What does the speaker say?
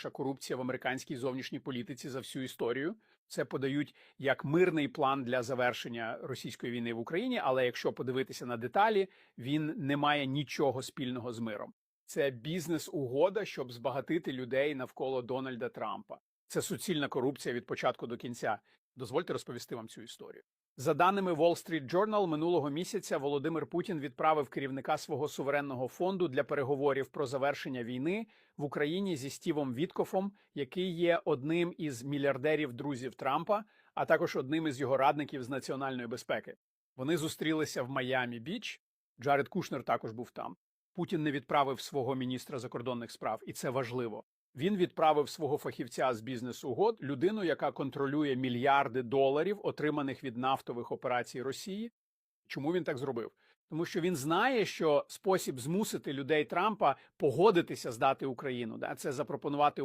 найбільша корупція в американській зовнішній політиці за всю історію. Це подають як мирний план для завершення російської війни в Україні. Але якщо подивитися на деталі, він не має нічого спільного з миром. Це бізнес-угода, щоб збагатити людей навколо Дональда Трампа. Це суцільна корупція від початку до кінця. Дозвольте розповісти вам цю історію. За даними Wall Street Journal, минулого місяця Володимир Путін відправив керівника свого суверенного фонду для переговорів про завершення війни в Україні зі Стівом Віткофом, який є одним із мільярдерів друзів Трампа, а також одним із його радників з національної безпеки. Вони зустрілися в Майамі Біч. Джаред Кушнер також був там. Путін не відправив свого міністра закордонних справ, і це важливо. Він відправив свого фахівця з бізнес-угод, людину, яка контролює мільярди доларів, отриманих від нафтових операцій Росії. Чому він так зробив? Тому що він знає, що спосіб змусити людей Трампа погодитися здати Україну, да, це запропонувати